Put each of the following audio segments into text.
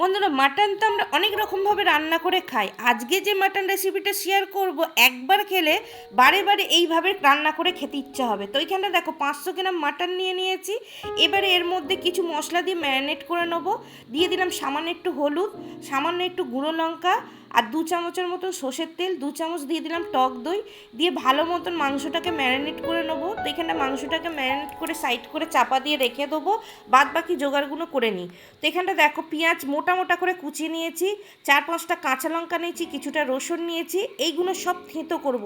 বন্ধুরা মাটন তো আমরা অনেক রকমভাবে রান্না করে খাই। আজকে যে মাটন রেসিপিটা শেয়ার করব, একবার খেলে বারে বারে এইভাবে রান্না করে খেতে ইচ্ছা হবে। তো এইখানে দেখো, পাঁচশো গ্রাম মাটন নিয়ে নিয়েছি। এবারে এর মধ্যে কিছু মশলা দিয়ে ম্যারিনেট করে নেব। দিয়ে দিলাম সামান্য একটু হলুদ, সামান্য একটু গুঁড়ো লঙ্কা আর দু চামচের মতন সর্ষের তেল, দু চামচ দিয়ে দিলাম টক দই, দিয়ে ভালো মতন মাংসটাকে ম্যারিনেট করে নেব। তো এখানে মাংসটাকে ম্যারিনেট করে সাইড করে চাপা দিয়ে রেখে দেবো, বাদ বাকি জোগাড়গুলো করে নিই। তো এখানটা দেখো পেঁয়াজ মোটা মোটা করে কুচিয়ে নিয়েছি, চার পাঁচটা কাঁচা লঙ্কা নিয়েছি, কিছুটা রসুন নিয়েছি, এইগুলো সব থেঁতো করব।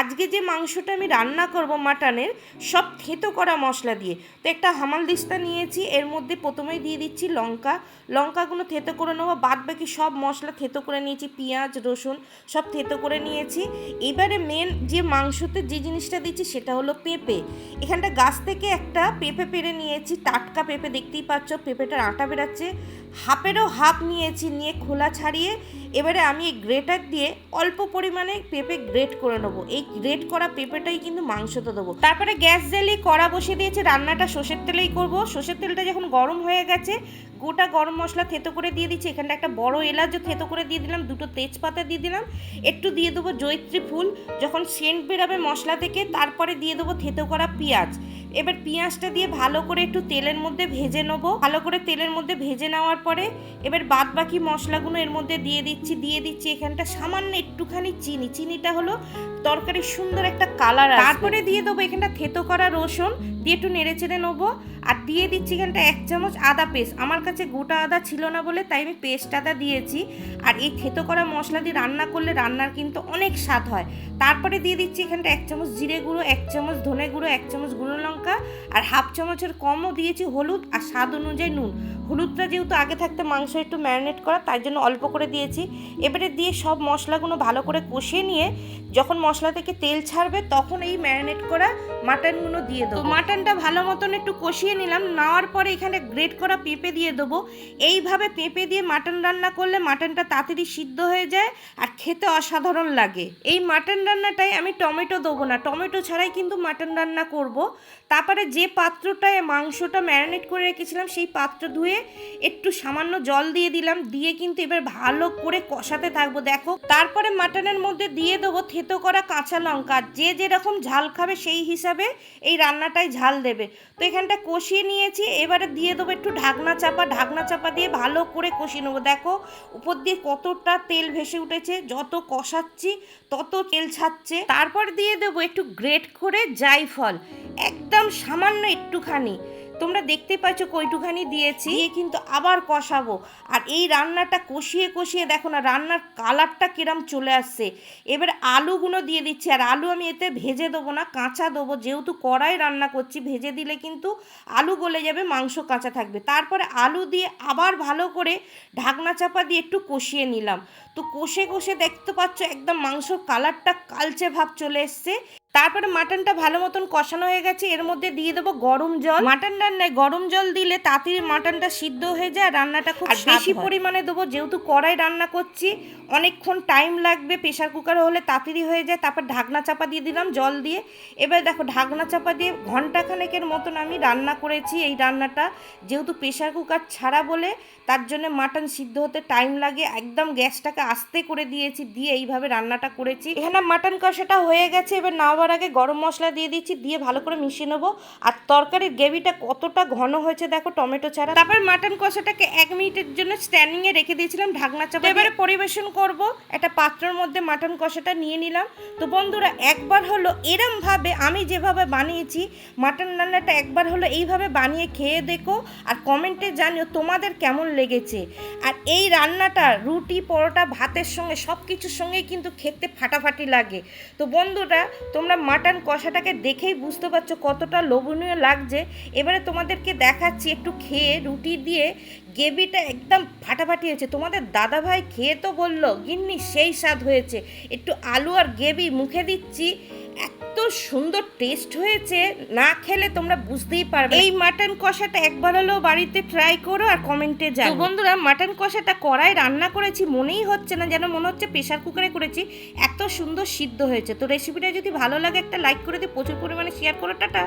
আজকে যে মাংসটা আমি রান্না করব মাটনের, সব থেঁতো করা মশলা দিয়ে। তো একটা হামাল দিস্তা নিয়েছি, এর মধ্যে প্রথমেই দিয়ে দিচ্ছি লঙ্কা। লঙ্কাগুলো থেঁতো করে নেব, বাদ বাকি সব মশলা থেঁতো করে নিয়েছি পেঁয়াজ, রসুন সব থেতো করে নিয়েছি। এবারে মেন যে মাংসতে যে জিনিসটা দিচ্ছি সেটা হলো পেঁপে। এখানটা গাছ থেকে একটা পেঁপে পেরে নিয়েছি, টাটকা পেঁপে দেখতেই পাচ্ছ, পেঁপেটার আটা বেরাচ্ছে। হাফেরও হাফ নিয়েছি, নিয়ে খোলা ছাড়িয়ে এবারে আমি এই গ্রেটার দিয়ে অল্প পরিমাণে পেঁপে গ্রেট করে নেব। এই গ্রেট করা পেঁপেটাই কিন্তু মাংসতে দেবো। তারপরে গ্যাস জ্বালিয়ে কড়া বসিয়ে দিয়েছি, রান্নাটা সর্ষের তেলেই করব। সর্ষের তেলটা যখন গরম হয়ে গেছে, গোটা গরম মশলা থেতো করে দিয়ে দিচ্ছি। এখানটা একটা বড় এলাচও থেতো করে দিয়ে দিলাম, দুটো তেজপাতা দিয়ে দিলাম। একটু দিয়ে দেবো জৈত্রী ফুল, যখন সেন্ট বেরাবে মশলা থেকে, তারপরে দিয়ে দেবো থেতো করা পেঁয়াজ। এবার পেঁয়াজটা দিয়ে ভালো করে একটু তেলের মধ্যে ভেজে নেব। ভালো করে তেলের মধ্যে ভেজে নেওয়ার পরে এবার বাদ বাকি মশলাগুলো এর মধ্যে দিয়ে দিচ্ছি দিয়ে দিচ্ছি এখানটা সামান্য একটুখানি চিনি। চিনিটা হলো তরকারির সুন্দর একটা কালার তারপরে দিয়ে দেবো এখানটা থেতো করা রসুন। দিয়ে একটু নেড়ে চেড়ে নেব। আর দিয়ে দিচ্ছি এখানটা এক চামচ আদা পেস্ট। আমার কাছে গোটা আদা ছিল না বলে তাই আমি পেস্ট আদা দিয়েছি। আর এই থেতো করা মশলা দিয়ে রান্না করলে রান্নার কিন্তু অনেক স্বাদ হয়। তারপরে দিয়ে দিচ্ছি এখানটা এক চামচ জিরে গুঁড়ো, এক চামচ ধনে গুঁড়ো, এক চামচ গুঁড়ো লঙ্কা আর হাফ চামচের কমও দিয়েছি হলুদ আর স্বাদ অনুযায়ী নুন। হলুদটা যেহেতু আগে থাকতে মাংস একটু ম্যারিনেট করা তার জন্য অল্প করে দিয়েছি। এবারে দিয়ে সব মশলাগুলো ভালো করে কষিয়ে নিয়ে যখন মশলা থেকে তেল ছাড়বে তখন এই ম্যারিনেট করা মাটনগুলো দিয়ে দেবো। মাটনটা ভালো মতন একটু কষিয়ে নিলাম, নেওয়ার পরে এখানে গ্রেট করা পেঁপে দিয়ে দেবো। এইভাবে পেঁপে দিয়ে মাটন রান্না করলে মাটনটা তাড়াতাড়ি সিদ্ধ হয়ে যায় আর খেতে অসাধারণ লাগে। এই মাটন রান্নাটায় আমি টমেটো দেবো না, টমেটো ছাড়াই কিন্তু মাটন রান্না করব। তারপরে যে পাত্রটায় মাংসটা ম্যারিনেট করে রেখেছিলাম, সেই পাত্র ধুয়ে একটু সামান্য জল দিয়ে দিলাম, দিয়ে কিন্তু এবার ভালো করে কষাতে থাকব। দেখো, তারপরে মাটনের মধ্যে দিয়ে দেবো থেতো করা কাঁচা লঙ্কা। যে যেরকম ঝাল খাবে সেই হিসাবে এই রান্নাটায় ঝাল দেবে। তো এখানটা কষিয়ে নিয়েছি, এবারে দিয়ে দেবো একটু ঢাকনা চাপা। ঢাকনা চাপা দিয়ে ভালো করে কষিয়ে নেব। দেখো, উপর দিয়ে কতটা তেল ভেসে উঠেছে, যত কষাচ্ছি তত তেল ছাড়ছে। তারপর দিয়ে দেবো একটু গ্রেট করে জাইফল একদম সামান্য একটুখানি। তোমরা দেখতে পাচ্ছ কইটুখানি দিয়েছি। দিয়ে কিন্তু আবার কষাবো। আর এই রান্নাটা কষিয়ে কষিয়ে দেখো না, রান্নার কালারটা কিরম চলে আসছে। এবার আলুগুলো দিয়ে দিচ্ছি, আর আলু আমি এতে ভেজে দেবো না, কাঁচা দেবো। যেহেতু কড়াই রান্না করছি, ভেজে দিলে কিন্তু আলু গলে যাবে, মাংস কাঁচা থাকবে। তারপরে আলু দিয়ে আবার ভালো করে ঢাকনা চাপা দিয়ে একটু কষিয়ে নিলাম। তো কষে কষে দেখতে পাচ্ছ, একদম মাংসর কালারটা কালচে ভাব চলে এসছে। তারপরে মাটনটা ভালো মতন কষানো হয়ে গেছে। এর মধ্যে দিয়ে দেবো গরম জল। মাটন রান্নায় গরম জল দিলে তাড়াতাড়ি মাটনটা সিদ্ধ হয়ে যায় রান্নাটা খুব বেশি পরিমাণে দেবো যেহেতু কড়াই রান্না করছি অনেকক্ষণ টাইম লাগবে প্রেশার কুকার হলে তাড়াতাড়ি হয়ে যায়। তারপর ঢাকনা চাপা দিয়ে দিলাম জল দিয়ে। এবার দেখো ঢাকনা চাপা দিয়ে ঘন্টাখানেকের মতন আমি রান্না করেছি এই রান্নাটা। যেহেতু প্রেশার কুকার ছাড়া বলে তার জন্য মাটন সিদ্ধ হতে টাইম লাগে। একদম গ্যাসটাকে আস্তে করে দিয়েছি দিয়ে এইভাবে রান্নাটা করেছি। এখানে মাটন কষাটা হয়ে গেছে এবার নামাবার আগে গরম মশলা দিয়ে দিচ্ছি, দিয়ে ভালো করে মিশিয়ে নেব। আর তরকারির গ্রেভিটা কতটা ঘন হয়েছে দেখো, টমেটো ছাড়া। তারপর মাটন কষাটাকে এক মিনিটের জন্য স্ট্যান্ডিংয়ে রেখে দিয়েছিলাম ঢাকনা চাপা। এবারে পরিবেশন করব, একটা পাত্রের মধ্যে মাটন কষাটা নিয়ে নিলাম। তো বন্ধুরা, একবার হলো এরমভাবে আমি যেভাবে বানিয়েছি, মাটন রান্নাটা একবার হলো এইভাবে বানিয়ে খেয়ে দেখো আর কমেন্টে জানিও তোমাদের কেমন লেগেছে। আর এই রান্নাটা, রুটি, পরোটা, ভাতের সঙ্গে সব কিছুর সঙ্গেই কিন্তু খেতে ফাটাফাটি লাগে। তো বন্ধুরা, তোমরা মাটন কষাটাকে দেখেই বুঝতে পারছ কতটা লোভনীয় লাগছে। এবারে তোমাদেরকে দেখাচ্ছি একটু খেয়ে, রুটি দিয়ে গ্রেভিটা একদম ফাটাফাটি হয়েছে। তোমাদের দাদাভাই খেয়ে তো বলল, গিন্নি, সেই স্বাদ হয়েছে। একটু আলু আর গ্রেভি মুখে দিচ্ছি। এত সুন্দর টেস্ট হয়েছে, না খেলে তোমরা বুঝতেই পারবে এই মাটন কষাটা একবার হলেও বাড়িতে ট্রাই করো আর কমেন্টে যাও বন্ধুরা মাটন কষাটা কড়াই রান্না করেছি, মনেই হচ্ছে না যেন মনে হচ্ছে প্রেশার কুকারে করেছি, এত সুন্দর সিদ্ধ হয়েছে। তো রেসিপিটা যদি ভালো লাগে একটা লাইক করে দিয়ে প্রচুর পরিমাণে শেয়ার করো, টাটা।